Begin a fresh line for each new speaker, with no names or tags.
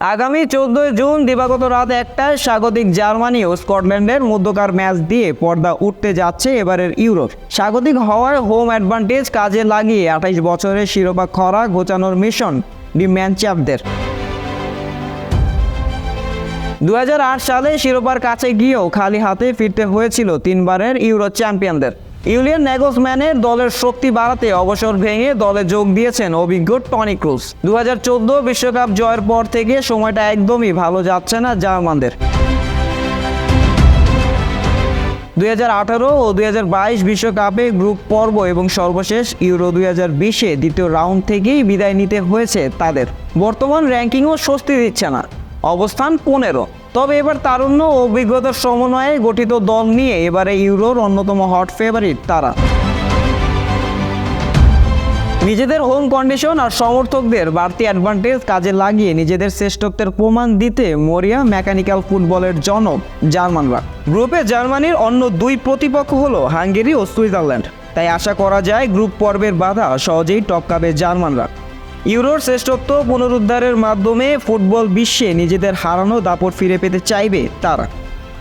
আগামী চোদ্দই জুন দিবাগত রাত একটায় স্বাগতিক জার্মানি ও স্কটল্যান্ডের মধ্যকার ম্যাচ দিয়ে পর্দা উঠতে যাচ্ছে এবারের ইউরোর স্বাগতিক হওয়ার হোম অ্যাডভান্টেজ কাজে লাগিয়ে আঠাইশ বছরের শিরোপা খরা ঘোচানোর মিশন ডি ম্যানচ্যাপদের। দু সালে শিরোপার কাছে গিয়েও খালি হাতে ফিরতে হয়েছিল তিনবারের ইউরো চ্যাম্পিয়নদের। ইউলিয়ান নেগলসম্যানের দলের শক্তি বাড়াতে অবসর ভেঙে দলে যোগ দিয়েছেন অভিজ্ঞ টনি ক্রুজ। দু বিশ্বকাপ জয়ের পর থেকে সময়টা একদমই ভালো যাচ্ছে না জার্মানদের। দু হাজার আঠারো ও দুই বিশ্বকাপে গ্রুপ পর্ব এবং সর্বশেষ ইউরো দুই হাজার বিশে দ্বিতীয় রাউন্ড থেকেই বিদায় নিতে হয়েছে তাদের। বর্তমান র্যাঙ্কিংও স্বস্তি দিচ্ছে না। অবস্থান পনেরো। তবে এবার তারুণ্য অভিজ্ঞতার সমন্বয়ে গঠিত দল নিয়ে এবারে ইউরোর অন্যতম হট ফেভারিট তারা। নিজেদের হোম কন্ডিশন আর সমর্থকদের বাড়তি অ্যাডভান্টেজ কাজে লাগিয়ে নিজেদের শ্রেষ্ঠত্বের প্রমাণ দিতে মরিয়া মেকানিক্যাল ফুটবলের জনক জার্মানরা। গ্রুপে জার্মানির অন্য দুই প্রতিপক্ষ হলো হাঙ্গেরি ও সুইজারল্যান্ড। তাই আশা করা যায় গ্রুপ পর্বের বাধা সহজেই টপকাবে জার্মানরা। ইউরোর শ্রেষ্ঠত্ব পুনরুদ্ধারের মাধ্যমে ফুটবল বিশ্বে নিজেদের হারানো দাপট ফিরে পেতে চাইবে তারা।